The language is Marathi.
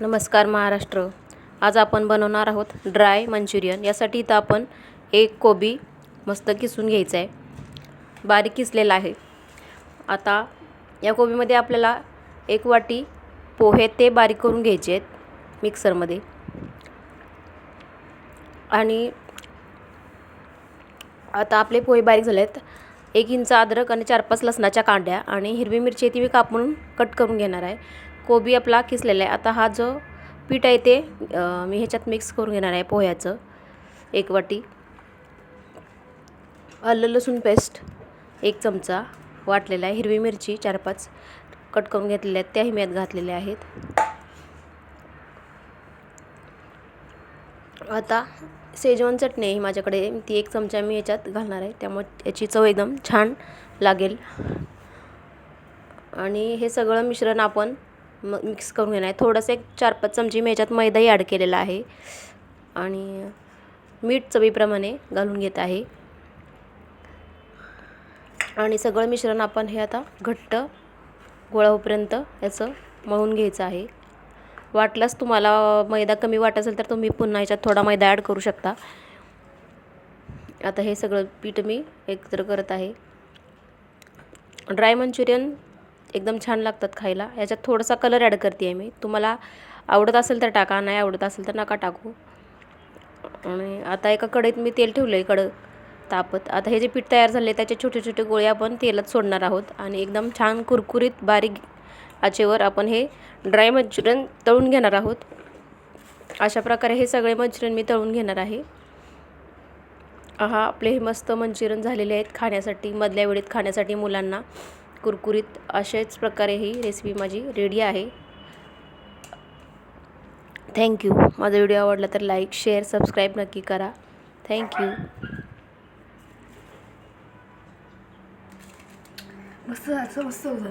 नमस्कार महाराष्ट्र. आज आपण बनवणार आहोत ड्राय मंचुरियन. यासाठी इथं आपण एक कोबी मस्त किसून घ्यायचं आहे. बारीक किसलेला आहे. आता या कोबीमध्ये आपल्याला एक वाटी पोहे ते बारीक करून घ्यायचे आहेत मिक्सरमध्ये. आणि आता आपले पोहे बारीक झाले आहेत एक इंच अद्रक आणि चार पाच लसणाच्या कांड्या आणि हिरवी मिरची ती मी कापून कट करून घेणार आहे. कोबी आपला किसलेला आहे. आता हा जो पीठ आहे ते मी ह्याच्यात मिक्स करून घेणार आहे पोह्याचं. एक वाटी. आलं लसूण पेस्ट एक चमचा वाटलेला आहे. हिरवी मिरची चार पाच कट करून घेतलेल्या आहेत. त्याही मी यात घातलेल्या आहेत. आता शेजवान चटणी आहे माझ्याकडे. ती एक चमचा मी याच्यात घालणार आहे. त्यामुळे याची चव एकदम छान लागेल. आणि हे सगळं मिश्रण आपण मग मिक्स करून घेणार आहे. थोडंसं एक चार पाच चमची मी याच्यात मैदाही ॲड केलेला आहे. आणि मीठ चवीप्रमाणे घालून घेत आहे. आणि सगळं मिश्रण आपण हे आता घट्ट गोळा होईपर्यंत याचं मळून घ्यायचं आहे. वाटल्यास तुम्हाला मैदा कमी वाटत असेल तर तुम्ही पुन्हा ह्याच्यात थोडा मैदा ॲड करू शकता. आता हे सगळं पीठ मी एकत्र करत आहे. ड्राय मंचुरियन एकदम छान लागतात खायला. याच्यात थोडासा कलर ॲड करते आहे मी. तुम्हाला आवडत असेल तर टाका नाही आवडत असेल तर नका टाकू. आणि आता एका कढईत मी तेल ठेवलं आहे कडं तापत. आता हे जे पीठ तयार झाले त्याचे छोटे छोटे गोळे आपण तेलात सोडणार आहोत. आणि एकदम छान कुरकुरीत बारीक आचेवर आपण हे ड्राय मंचुरियन तळून घेणार आहोत. अशा प्रकारे हे सगळे मंचुरियन मी तळून घेणार आहे. हा आपले हे मस्त मंचुरियन झालेले आहेत खाण्यासाठी मधल्या वेळेत खाण्यासाठी मुलांना. कुरकुरीत अशाच प्रकारे ही रेसिपी माझी रेडी आहे. थँक्यू माझा व्हिडिओ आवडला तर लाईक शेअर सबस्क्राईब नक्की करा. थँक्यू मस्त असं मस्त झालं.